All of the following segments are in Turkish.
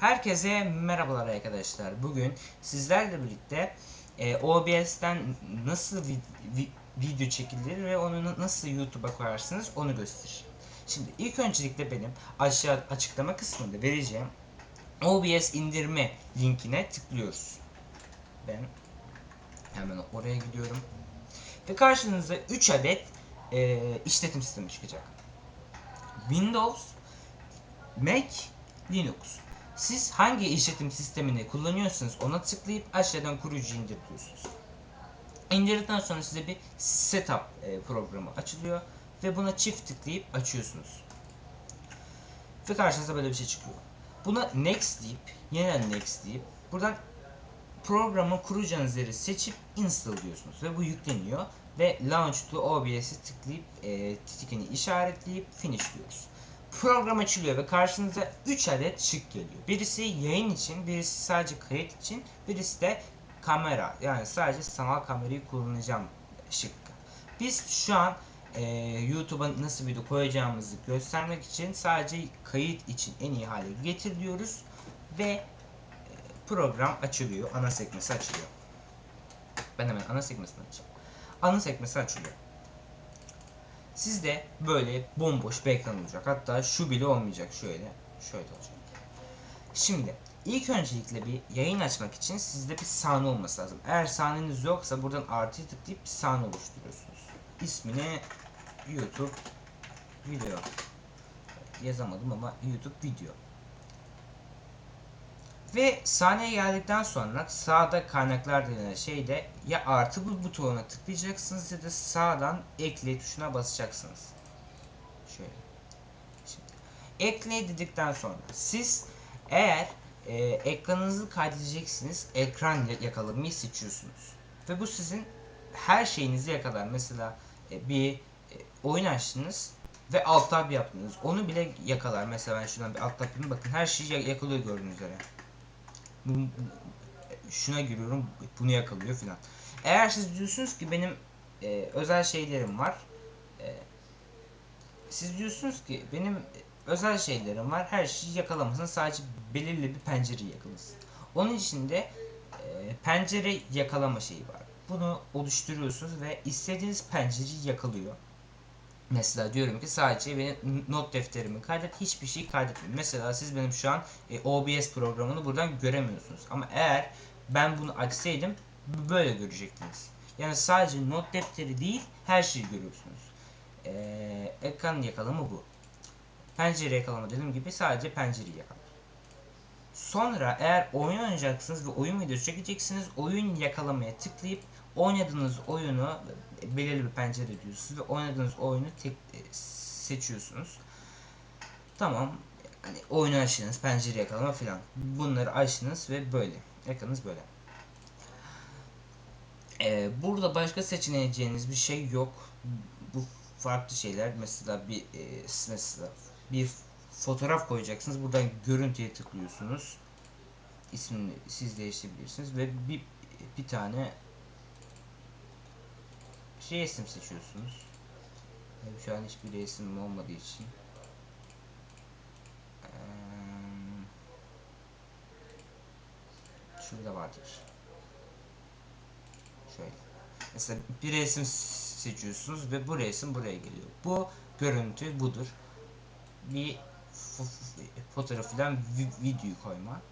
Herkese merhabalar arkadaşlar. Bugün sizlerle birlikte e, OBS'ten nasıl vi- vi- video çekilir ve onu na- nasıl YouTube'a koyarsınız onu göstereceğim. Şimdi ilk öncelikle benim aşağı açıklama kısmında vereceğim OBS indirme linkine tıklıyoruz. Ben hemen oraya gidiyorum. Ve karşınıza 3 adet e, işletim sistemi çıkacak. Windows, Mac, Linux. Siz hangi işletim sistemini kullanıyorsanız ona tıklayıp aşağıdan kurucu indir diyorsunuz. İndirdikten sonra size bir setup e, programı açılıyor ve buna çift tıklayıp açıyorsunuz. Ve karşınıza böyle bir şey çıkıyor. Buna next deyip, yeniden next deyip buradan programın kuracağınız yeri seçip install diyorsunuz ve bu yükleniyor ve launch to OBS'i tıklayıp e, titikini işaretleyip finish diyoruz. Program açılıyor ve karşınıza 3 adet şık geliyor. Birisi yayın için, birisi sadece kayıt için, birisi de kamera. Yani sadece sanal kamerayı kullanacağım şıkkı. Biz şu an e, YouTube'a nasıl video koyacağımızı göstermek için sadece kayıt için en iyi hale getir diyoruz ve e, program açılıyor. Ana sekmesi açılıyor. Ben hemen ana sekmesini açayım. Ana sekmesi açılıyor. Sizde böyle bomboş bir ekran olacak. Hatta şu bile olmayacak. Şöyle. Şöyle olacak. Şimdi ilk öncelikle bir yayın açmak için sizde bir sahne olması lazım. Eğer sahneniz yoksa buradan artıya tıklayıp bir sahne oluşturuyorsunuz. İsmini YouTube video yazamadım ama YouTube video. Ve sahneye geldikten sonra sağda kaynaklar denen şeyde ya artı bu butonuna tıklayacaksınız ya da sağdan ekle tuşuna basacaksınız. Şöyle. Şimdi, ekle dedikten sonra siz eğer e, ekranınızı kaydedeceksiniz ekran ya- yakalamayı seçiyorsunuz. Ve bu sizin her şeyinizi yakalar. Mesela e, bir e, oyun açtınız ve alt tab yaptınız. Onu bile yakalar. Mesela ben şuradan bir alt tab. Bakın her şeyi ya- yakalıyor gördüğünüz üzere şuna giriyorum bunu yakalıyor filan. Eğer siz diyorsunuz ki benim e, özel şeylerim var. e, siz diyorsunuz ki benim özel şeylerim var. Her şeyi yakalamasın. Sadece belirli bir pencereyi yakalasın. Onun için de e, pencere yakalama şeyi var. Bunu oluşturuyorsunuz ve istediğiniz pencereyi yakalıyor. Mesela diyorum ki sadece benim not defterimi kaydet, hiçbir şey kaydetmiyor. Mesela siz benim şu an e, OBS programını buradan göremiyorsunuz. Ama eğer ben bunu açsaydım böyle görecektiniz. Yani sadece not defteri değil her şeyi görüyorsunuz. Ee, ekran yakalama bu. Pencere yakalama dediğim gibi sadece pencereyi yakalar. Sonra eğer oyun oynayacaksınız ve oyun videosu çekeceksiniz oyun yakalamaya tıklayıp oynadığınız oyunu belirli bir pencere diyorsunuz ve oynadığınız oyunu tek e, seçiyorsunuz. Tamam. Hani oyunu açtınız, pencere yakalama filan. Bunları açtınız ve böyle. Ekranınız böyle. Ee, burada başka seçeneğiniz bir şey yok. Bu farklı şeyler. Mesela bir e, mesela bir fotoğraf koyacaksınız. Buradan görüntüye tıklıyorsunuz. İsmini siz değiştirebilirsiniz ve bir bir tane şey isim seçiyorsunuz. Tabii şu an hiçbir resim olmadığı için. Eee, Şurada vardır. Şöyle. Mesela bir resim seçiyorsunuz ve bu resim buraya geliyor. Bu görüntü budur. Bir fo- fo- fotoğrafından vi- videoyu koyma.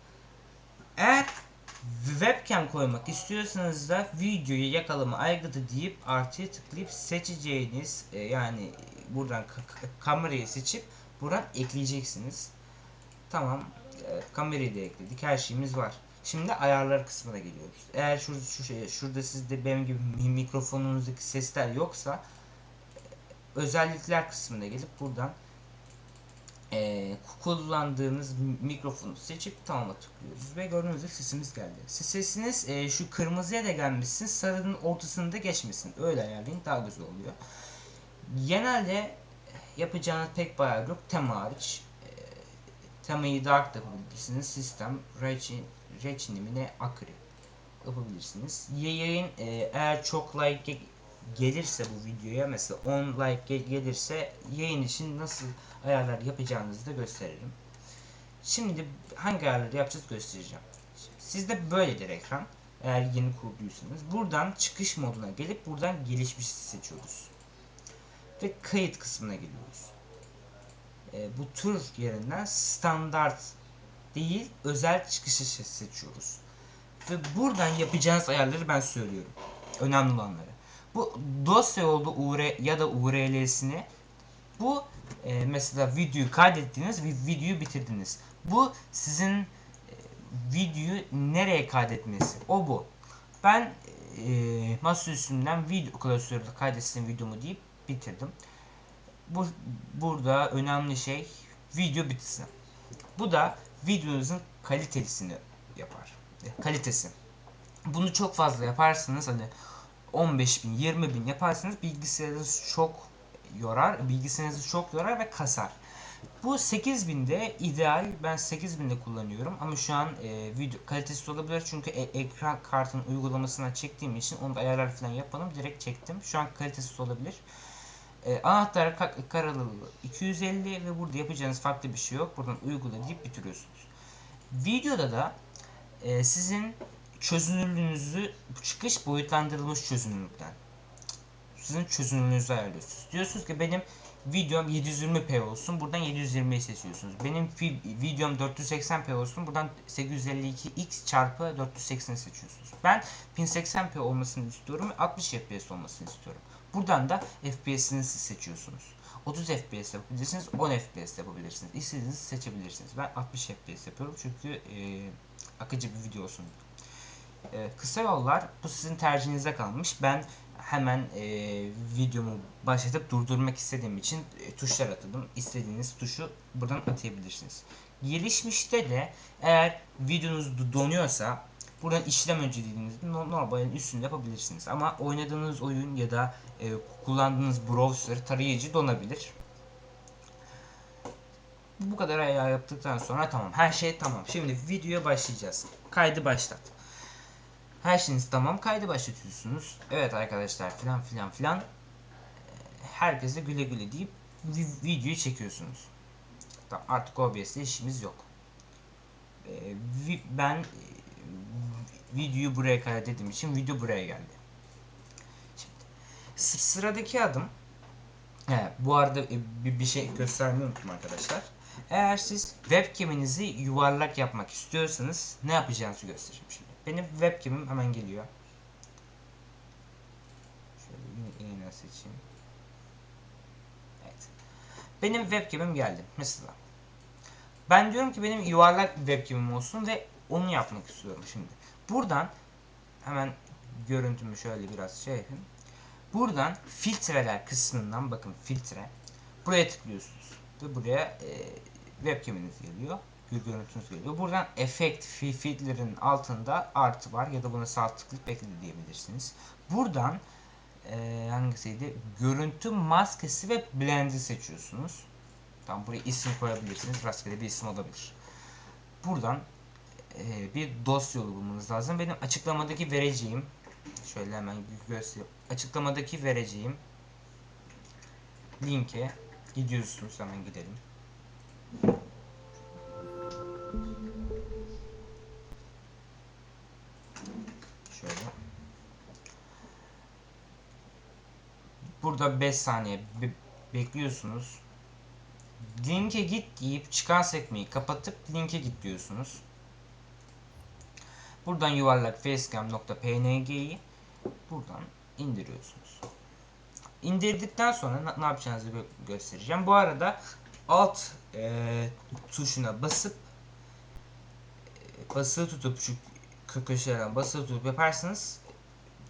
Webcam koymak istiyorsanız da videoyu yakalama aygıtı deyip artıya tıklayıp seçeceğiniz e, yani buradan ka- ka- kamerayı seçip buradan ekleyeceksiniz. Tamam. e, kamerayı da ekledik. Her şeyimiz var. Şimdi ayarlar kısmına geliyoruz. Eğer şu, şu şey, şurada sizde benim gibi mi- mikrofonunuzdaki sesler yoksa e, özellikler kısmına gelip buradan e, kullandığınız mikrofonu seçip tamam'a tıklıyoruz ve gördüğünüz gibi sesimiz geldi. Sesiniz e, şu kırmızıya da gelmesin, sarının ortasını da geçmesin. Öyle ayarlayın daha güzel oluyor. Genelde yapacağınız pek bayağı yok. Tema hariç. E, temayı dark da yapabilirsiniz. Sistem, Rechin, Rechinimine Akri yapabilirsiniz. Yayın e, eğer çok like gelirse bu videoya mesela 10 like ge- gelirse yayın için nasıl ayarlar yapacağınızı da gösteririm. Şimdi hangi ayarları yapacağız göstereceğim. Sizde böyledir ekran. Eğer yeni kurduysanız. Buradan çıkış moduna gelip buradan gelişmiş seçiyoruz. Ve kayıt kısmına geliyoruz. E, bu tür yerinden standart değil özel çıkışı seçiyoruz. Ve buradan yapacağınız ayarları ben söylüyorum. Önemli olanları. Bu dosya yolda UR ya da URL'sini bu e, mesela videoyu kaydettiniz ve videoyu bitirdiniz. Bu sizin e, videoyu nereye kaydetmesi. O bu. Ben e, masa üstünden video klasörde kaydetsin videomu deyip bitirdim. Bu burada önemli şey video bitsin. Bu da videonuzun kalitesini yapar. E, Kalitesi. Bunu çok fazla yaparsınız hani 15 bin 20 bin yaparsanız bilgisayarınız çok yorar. Bilgisayarınızı çok yorar ve kasar. Bu 8000'de ideal. Ben 8000'de kullanıyorum ama şu an e, video kalitesiz olabilir çünkü e, ekran kartının uygulamasına çektiğim için onu da ayarlar falan yapalım. Direkt çektim. Şu an kalitesiz olabilir. E, anahtar ka- karalılığı 250 ve burada yapacağınız farklı bir şey yok. Buradan uygula bitiriyorsunuz. Videoda da e, sizin çözünürlüğünüzü çıkış boyutlandırılmış çözünürlükten sizin çözünürlüğünüzü ayarlıyorsunuz. Diyorsunuz ki benim videom 720p olsun. Buradan 720'yi seçiyorsunuz. Benim videom 480p olsun. Buradan 852x çarpı 480 seçiyorsunuz. Ben 1080p olmasını istiyorum ve 60 fps olmasını istiyorum. Buradan da FPS'inizi seçiyorsunuz. 30 FPS yapabilirsiniz, 10 FPS yapabilirsiniz. İstediğinizi seçebilirsiniz. Ben 60 FPS yapıyorum çünkü e, akıcı bir video olsun. E, kısa yollar bu sizin tercihinize kalmış. Ben hemen e, videomu başlatıp durdurmak istediğim için e, tuşlar atadım. İstediğiniz tuşu buradan atayabilirsiniz. Gelişmişte de eğer videonuz donuyorsa buradan işlem önceliğinizi normalin üstünde yapabilirsiniz. Ama oynadığınız oyun ya da e, kullandığınız browser tarayıcı donabilir. Bu kadar ayar yaptıktan sonra tamam. Her şey tamam. Şimdi videoya başlayacağız. Kaydı başlat. Her şeyiniz tamam. Kaydı başlatıyorsunuz. Evet arkadaşlar filan filan filan. Herkese güle güle deyip videoyu çekiyorsunuz. Artık OBS'de işimiz yok. Ee, ben videoyu buraya kaydettiğim için video buraya geldi. Şimdi, sıradaki adım bu arada e, bir, bir şey göstermeyi unuttum arkadaşlar. Eğer siz webcam'inizi yuvarlak yapmak istiyorsanız ne yapacağınızı göstereceğim şimdi. Benim webcam'im hemen geliyor. Şöyle yine seçeyim. Evet. Benim webcam'im geldi. Mesela. Ben diyorum ki benim yuvarlak webcam'im olsun ve onu yapmak istiyorum şimdi. Buradan hemen görüntümü şöyle biraz şey yapayım. Buradan filtreler kısmından bakın filtre. Buraya tıklıyorsunuz. Ve buraya e, webcam'iniz geliyor görüntünüz geliyor. Buradan efekt filtrerin altında artı var ya da buna sağ tıklayıp ekle diyebilirsiniz. Buradan e, hangisiydi? Görüntü maskesi ve blend'i seçiyorsunuz. Tamam buraya isim koyabilirsiniz. Rastgele bir isim olabilir. Buradan e, bir dosya bulmanız lazım. Benim açıklamadaki vereceğim şöyle hemen göstereyim. Açıklamadaki vereceğim linke gidiyorsunuz hemen gidelim. Burada 5 saniye be bekliyorsunuz. Linke git deyip çıkan sekmeyi kapatıp linke git diyorsunuz. Buradan yuvarlak facecam.png'yi buradan indiriyorsunuz. İndirdikten sonra ne yapacağınızı gö göstereceğim. Bu arada alt e, tuşuna basıp e, basılı tutup şu köşelerden basılı tutup yaparsanız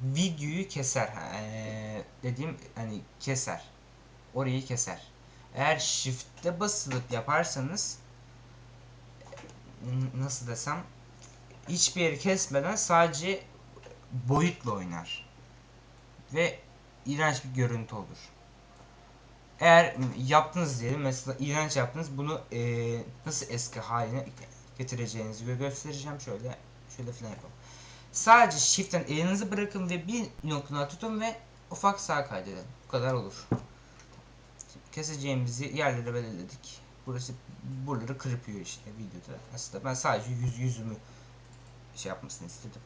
videoyu keser. Ee, dediğim hani keser. Orayı keser. Eğer shift'te basılıp yaparsanız nasıl desem hiçbir yeri kesmeden sadece boyutla oynar. Ve iğrenç bir görüntü olur. Eğer yaptınız diyelim mesela iğrenç yaptınız bunu e, nasıl eski haline getireceğinizi göstereceğim şöyle şöyle falan yapalım. Sadece shift'ten elinizi bırakın ve bir noktada tutun ve ufak sağ kaydedin. Bu kadar olur. Keseceğimizi yerlere belirledik. Burası buraları kırpıyor işte videoda. Aslında ben sadece yüz yüzümü şey yapmasını istedim.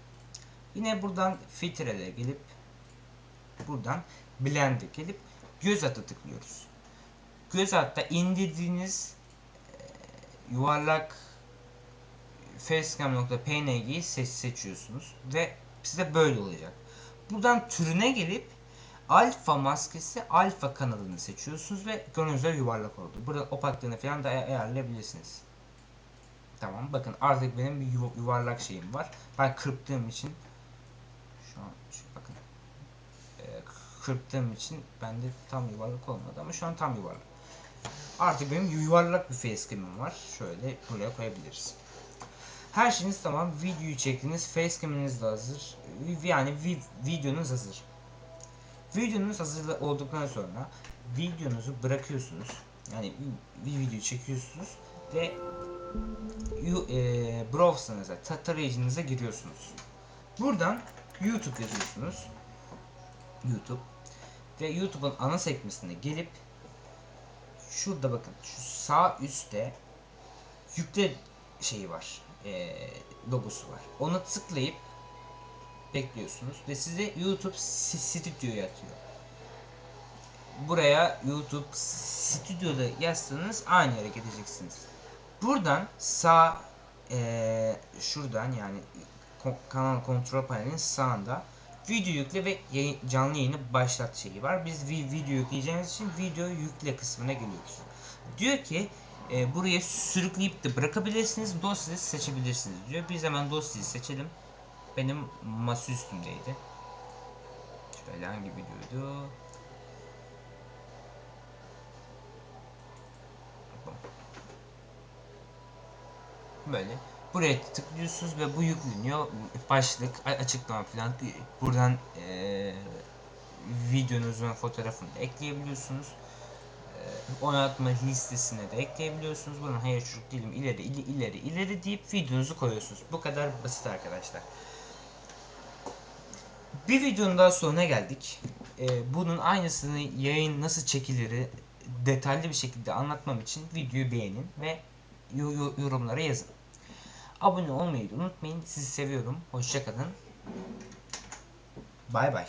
Yine buradan filtrelere gelip buradan blend'e gelip göz atı tıklıyoruz. Göz hatta indirdiğiniz e, yuvarlak facecam.png'yi seç seçiyorsunuz ve size böyle olacak. Buradan türüne gelip alfa maskesi alfa kanalını seçiyorsunuz ve üzere yuvarlak oldu. Burada opaklığını falan da ay- ayarlayabilirsiniz. Tamam bakın artık benim bir yuva- yuvarlak şeyim var. Ben kırptığım için şu an şu, bakın e, kırptığım için bende tam yuvarlak olmadı ama şu an tam yuvarlak. Artık benim yuvarlak bir facecam'im var. Şöyle buraya koyabiliriz. Her şeyiniz tamam. Videoyu çektiniz. Facecam'iniz de hazır. Yani vi- videonuz hazır. Videonuz hazır olduktan sonra videonuzu bırakıyorsunuz. Yani bir video çekiyorsunuz ve e, browser'ınıza, ta- tarayıcınıza giriyorsunuz. Buradan YouTube yazıyorsunuz. YouTube ve YouTube'un ana sekmesine gelip şurada bakın şu sağ üstte yükle şeyi var. E, logosu var. Ona tıklayıp bekliyorsunuz ve size YouTube S- Studio'yu atıyor. Buraya YouTube Studio'da yazsanız aynı yere gideceksiniz. Buradan sağ eee, şuradan yani kanal kontrol panelinin sağında video yükle ve yayın- canlı yayını başlat şeyi var. Biz vi- video yükleyeceğimiz için video yükle kısmına geliyoruz. Diyor ki e, buraya sürükleyip de bırakabilirsiniz, dosyayı seçebilirsiniz diyor. Biz hemen dosyayı seçelim. Benim masa üstümdeydi. Şöyle hangi videoydu? Böyle. Buraya tıklıyorsunuz ve bu yükleniyor. Başlık, açıklama falan. Buradan eee videonuzun fotoğrafını da ekleyebiliyorsunuz. Eee, oynatma listesine de ekleyebiliyorsunuz. Buradan hayır çocuk değilim ileri ileri ileri ileri deyip videonuzu koyuyorsunuz. Bu kadar basit arkadaşlar. Bir videonun daha sonuna geldik. Ee, bunun aynısını yayın nasıl çekiliri detaylı bir şekilde anlatmam için videoyu beğenin ve yo- yo- yorumlara yazın. Abone olmayı unutmayın. Sizi seviyorum. Hoşçakalın. Bay bay.